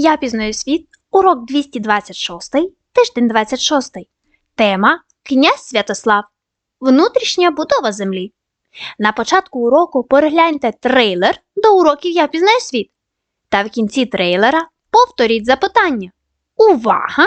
Я пізнаю світ, урок 226, тиждень 26. Тема Князь Святослав. Внутрішня будова землі. На початку уроку перегляньте трейлер до уроків Я пізнаю світ. Та в кінці трейлера повторіть запитання. Увага!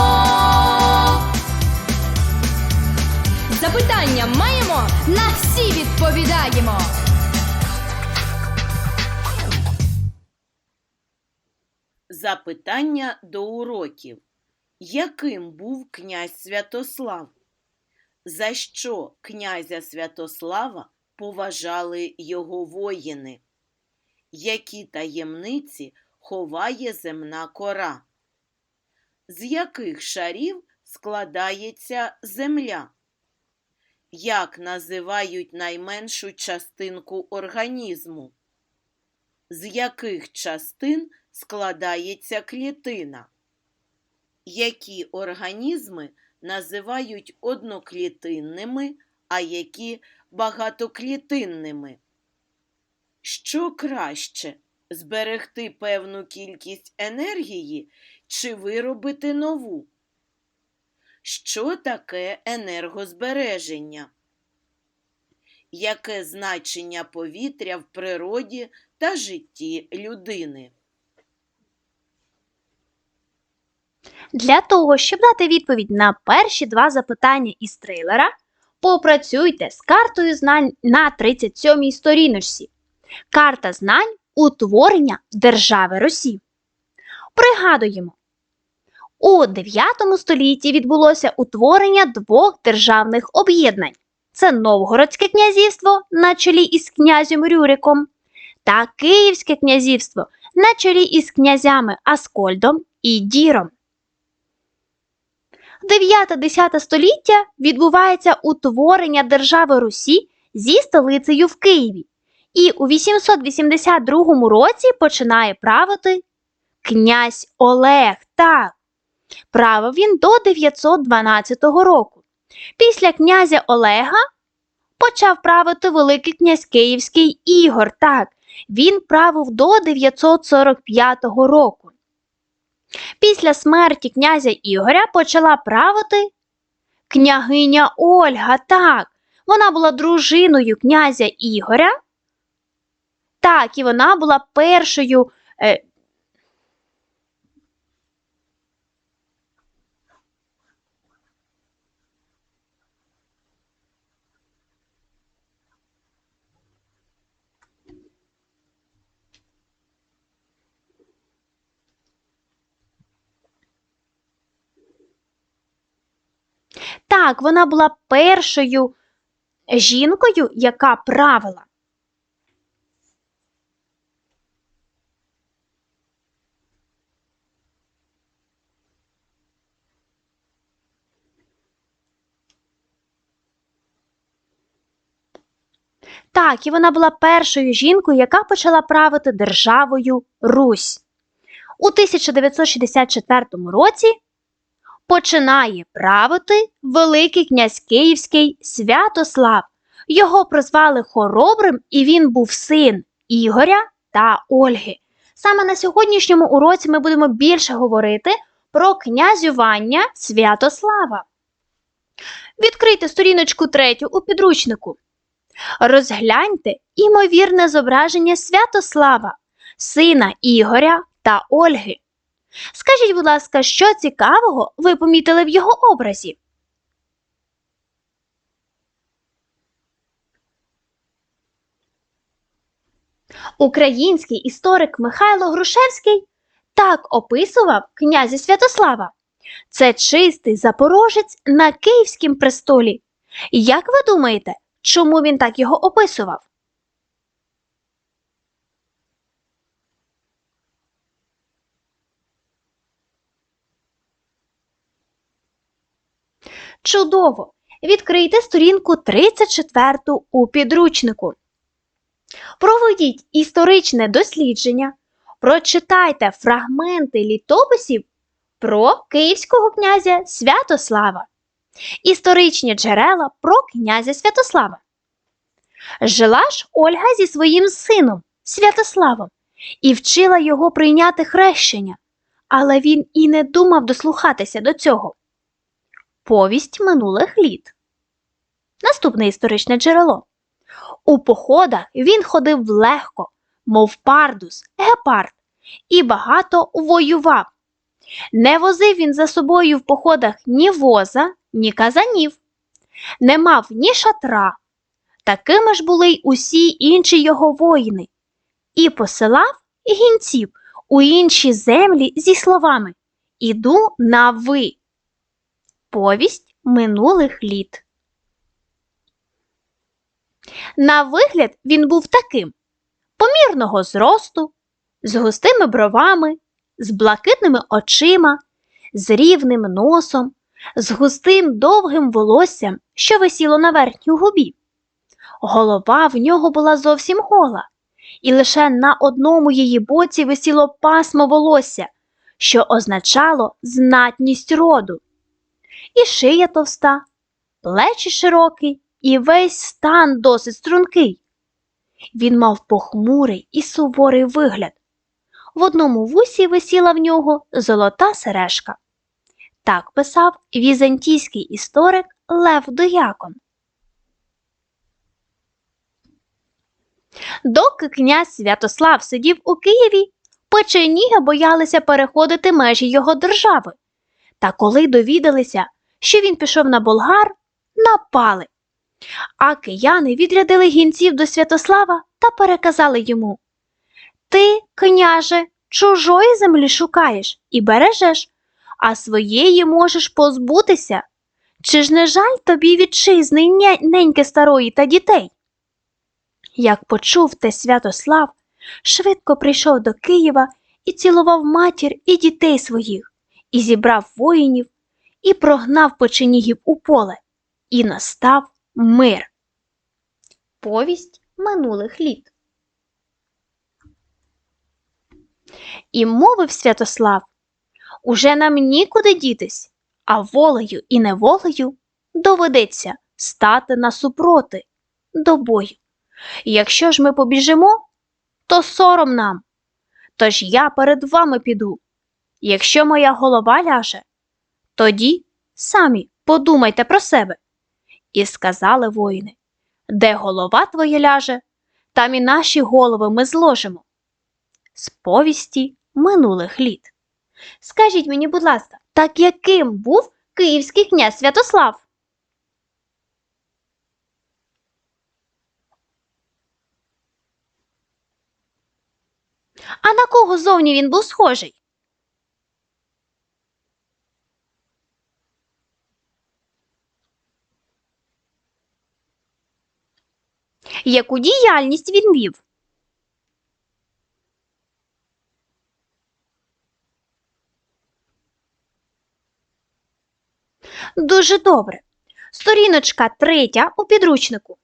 Запитання маємо, на всі відповідаємо. Запитання до уроків. Яким був князь Святослав? За що князя Святослава поважали його воїни? Які таємниці ховає земна кора? З яких шарів складається земля? Як називають найменшу частинку організму? З яких частин складається клітина? Які організми називають одноклітинними, а які багатоклітинними? Що краще зберегти певну кількість енергії чи виробити нову? Що таке енергозбереження? Яке значення повітря в природі та житті людини? Для того, щоб дати відповідь на перші два запитання із трейлера, попрацюйте з картою знань на 37-й сторіночці. Карта знань утворення держави Росії. Пригадуємо, у 9 столітті відбулося утворення двох державних об'єднань: це Новгородське князівство на чолі із князем Рюриком та Київське князівство на чолі із князями Аскольдом і Діром. 9-10 століття відбувається утворення держави Русі зі столицею в Києві. І у 882 році починає правити князь Олег. Так, правив він до 912 року. Після князя Олега почав правити Великий князь Київський Ігор. Так, він правив до 945 року. Після смерті князя Ігоря почала правити княгиня Ольга. Так, вона була дружиною князя Ігоря. Так, і вона була першою. Е, так, вона була першою жінкою, яка правила. Так, і вона була першою жінкою, яка почала правити державою Русь. У 1964 році починає правити Великий князь Київський Святослав. Його прозвали Хоробрим, і він був син Ігоря та Ольги. Саме на сьогоднішньому уроці ми будемо більше говорити про князювання Святослава. Відкрийте сторіночку третю у підручнику. Розгляньте імовірне зображення Святослава, сина Ігоря та Ольги. Скажіть, будь ласка, що цікавого ви помітили в його образі? Український історик Михайло Грушевський так описував князя Святослава. Це чистий запорожець на київськім престолі. Як ви думаєте, чому він так його описував? Чудово! Відкрийте сторінку 34 у підручнику. Проведіть історичне дослідження, прочитайте фрагменти літописів про київського князя Святослава. Історичні джерела про князя Святослава. Жила ж Ольга зі своїм сином Святославом і вчила його прийняти хрещення, але він і не думав дослухатися до цього. Повість минулих літ. Наступне історичне джерело. У походах він ходив легко, мов пардус, гепард, і багато воював. Не возив він за собою в походах ні воза, ні казанів, не мав ні шатра. Такими ж були й усі інші його воїни, і посилав гінців у інші землі зі словами Іду на ви. Повість минулих літ. На вигляд він був таким помірного зросту, з густими бровами, з блакитними очима, з рівним носом, з густим довгим волоссям, що висіло на верхню губі. Голова в нього була зовсім гола, і лише на одному її боці висіло пасмо волосся, що означало знатність роду. І шия товста, плечі широкі, і весь стан досить стрункий. Він мав похмурий і суворий вигляд. В одному вусі висіла в нього золота сережка. Так писав візантійський історик Лев Доякон. Доки князь Святослав сидів у Києві, печеніги боялися переходити межі його держави. Та коли довідалися, що він пішов на болгар, напали. А кияни відрядили гінців до Святослава та переказали йому Ти, княже, чужої землі шукаєш і бережеш, а своєї можеш позбутися. Чи ж не жаль тобі вітчизни неньки старої та дітей? Як почув те Святослав, швидко прийшов до Києва і цілував матір і дітей своїх, і зібрав воїнів, і прогнав печенігів у поле, і настав мир. Повість минулих літ. І мовив Святослав Уже нам нікуди дітись, а волею і неволею доведеться стати насупроти до бою. Якщо ж ми побіжимо, то сором нам. Тож я перед вами піду. Якщо моя голова ляже, тоді самі подумайте про себе. І сказали воїни, де голова твоя ляже, там і наші голови ми зложимо. З повісті минулих літ. Скажіть мені, будь ласка, так яким був київський князь Святослав? А на кого зовні він був схожий? Яку діяльність він вів? Дуже добре. Сторіночка третя у підручнику.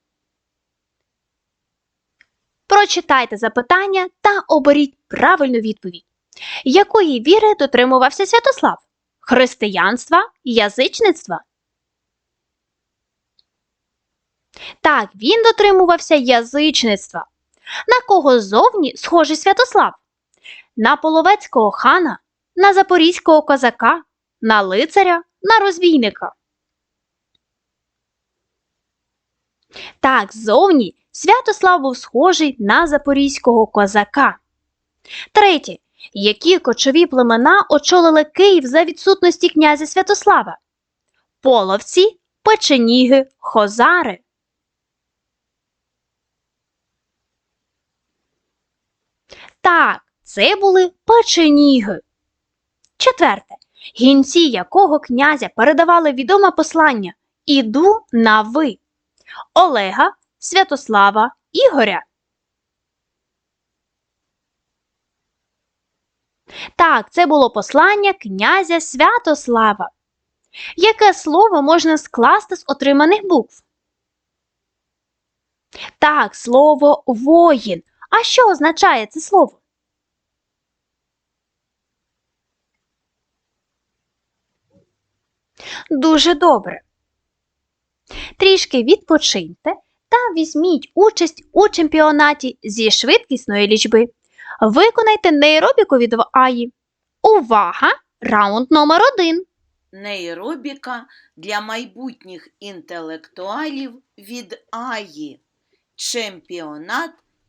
Прочитайте запитання та оберіть правильну відповідь. Якої віри дотримувався Святослав? Християнства, язичництва? Так, він дотримувався язичництва. На кого зовні схожий Святослав? На половецького хана, на запорізького козака, на лицаря, на розбійника. Так, зовні Святослав був схожий на запорізького козака. Третє. Які кочові племена очолили Київ за відсутності князя Святослава? Половці, печеніги, хозари. Так, це були печеніги. Четверте. гінці якого князя передавали відоме послання Іду на ви Олега, Святослава, Ігоря. Так, це було послання князя Святослава. Яке слово можна скласти з отриманих букв? Так, слово воїн. А що означає це слово? Дуже добре. Трішки відпочиньте та візьміть участь у чемпіонаті зі швидкісної лічби. Виконайте нейробіку від Аї. Увага! Раунд номер один. Нейробіка для майбутніх інтелектуалів від Аї. Чемпіонат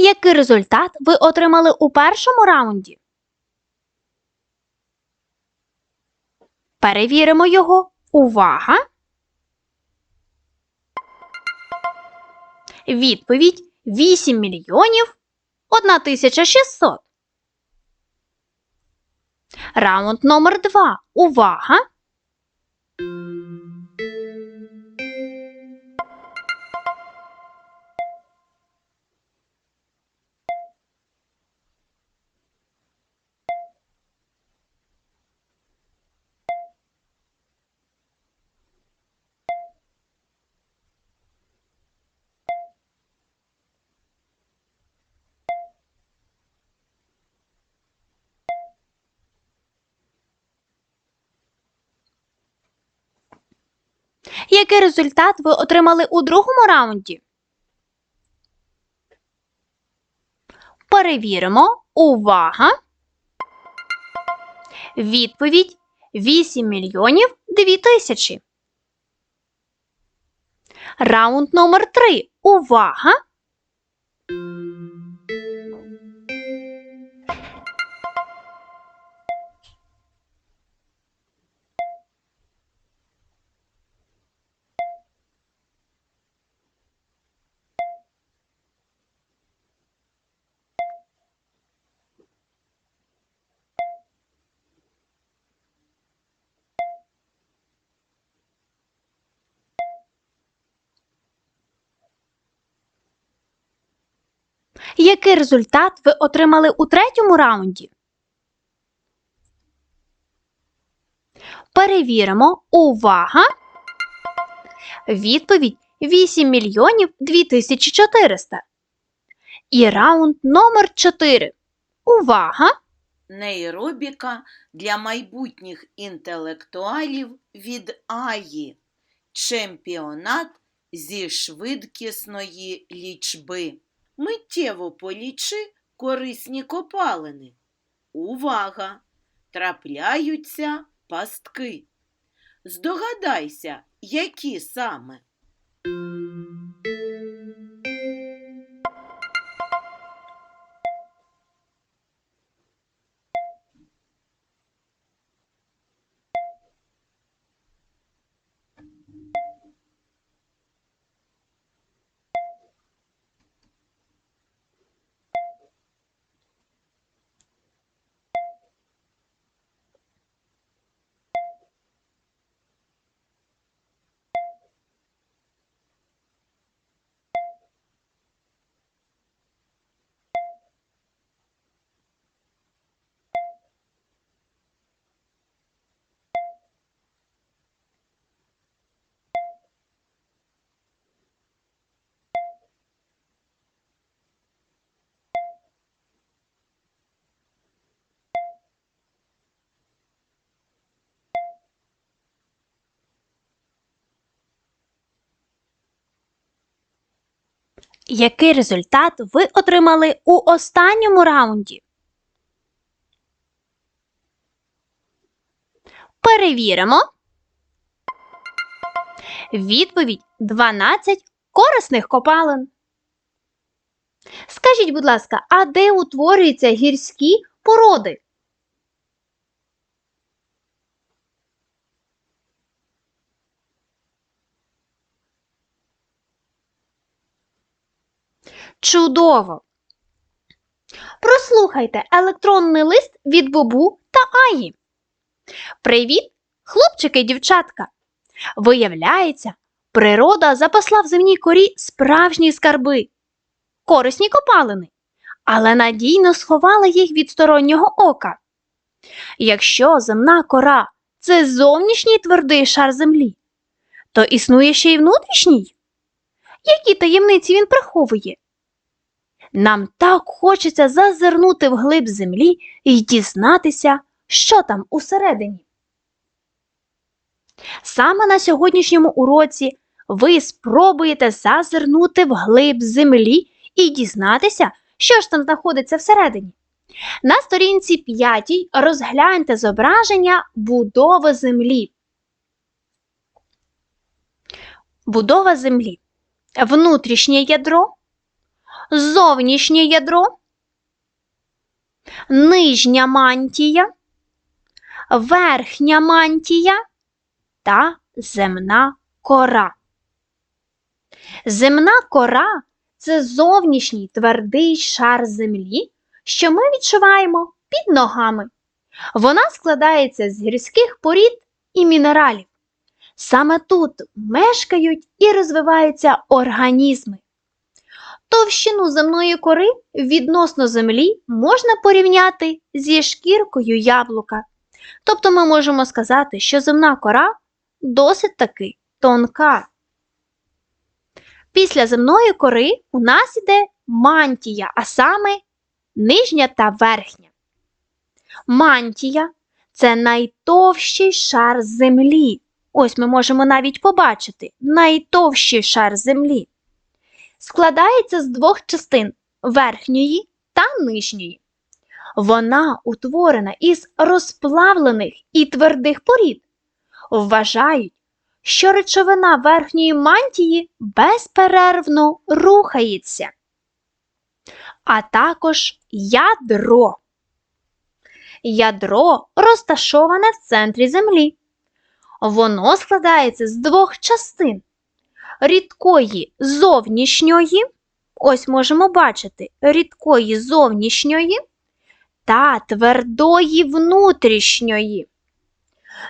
Який результат ви отримали у першому раунді? Перевіримо його. Увага! Відповідь 8 мільйонів 1600. Раунд номер 2. Увага! Який результат ви отримали у другому раунді? Перевіримо. Увага! Відповідь 8 мільйонів 2 тисячі. Раунд номер 3. Увага! Який результат ви отримали у третьому раунді? Перевіримо. Увага! Відповідь 8 мільйонів 2400. І раунд номер 4. Увага! Нейробіка для майбутніх інтелектуалів від Аї. Чемпіонат зі швидкісної лічби. Миттєво полічи корисні копалини. Увага! Трапляються пастки. Здогадайся, які саме. Який результат ви отримали у останньому раунді? Перевіримо. Відповідь 12 корисних копалин. Скажіть, будь ласка, а де утворюються гірські породи? Чудово! Прослухайте електронний лист від Бобу та Аї. Привіт, хлопчики і дівчатка! Виявляється, природа запасла в земній корі справжні скарби, корисні копалини, але надійно сховала їх від стороннього ока. Якщо земна кора це зовнішній твердий шар землі, то існує ще й внутрішній. Які таємниці він приховує? Нам так хочеться зазирнути вглиб землі і дізнатися, що там усередині. Саме на сьогоднішньому уроці ви спробуєте зазирнути вглиб землі і дізнатися, що ж там знаходиться всередині. На сторінці 5 розгляньте зображення будови землі. Будова землі. Внутрішнє ядро, зовнішнє ядро, нижня мантія, верхня мантія та земна кора. Земна кора це зовнішній твердий шар землі, що ми відчуваємо під ногами. Вона складається з гірських порід і мінералів. Саме тут мешкають і розвиваються організми. Товщину земної кори відносно землі можна порівняти зі шкіркою яблука. Тобто ми можемо сказати, що земна кора досить таки тонка. Після земної кори у нас іде мантія, а саме нижня та верхня. Мантія це найтовщий шар землі. Ось ми можемо навіть побачити найтовщий шар землі. Складається з двох частин верхньої та нижньої. Вона утворена із розплавлених і твердих порід. Вважають, що речовина верхньої мантії безперервно рухається, а також ядро. Ядро розташоване в центрі землі. Воно складається з двох частин рідкої зовнішньої, ось можемо бачити рідкої зовнішньої та твердої внутрішньої.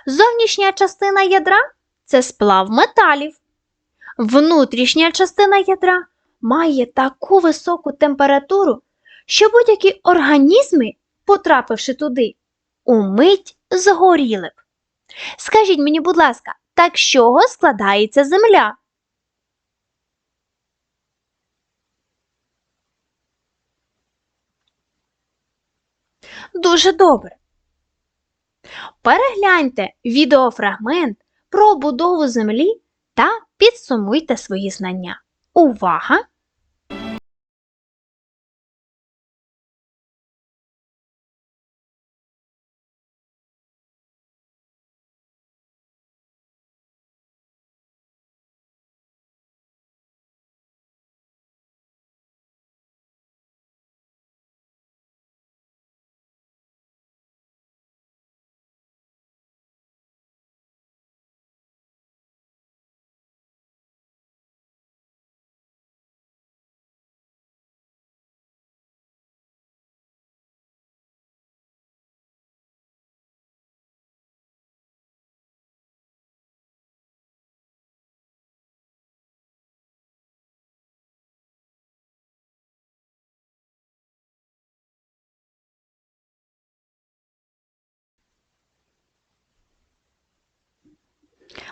Зовнішня частина ядра це сплав металів. Внутрішня частина ядра має таку високу температуру, що будь-які організми, потрапивши туди, умить згоріли б. Скажіть мені, будь ласка, так з чого складається земля? Дуже добре. Перегляньте відеофрагмент про будову землі та підсумуйте свої знання. Увага!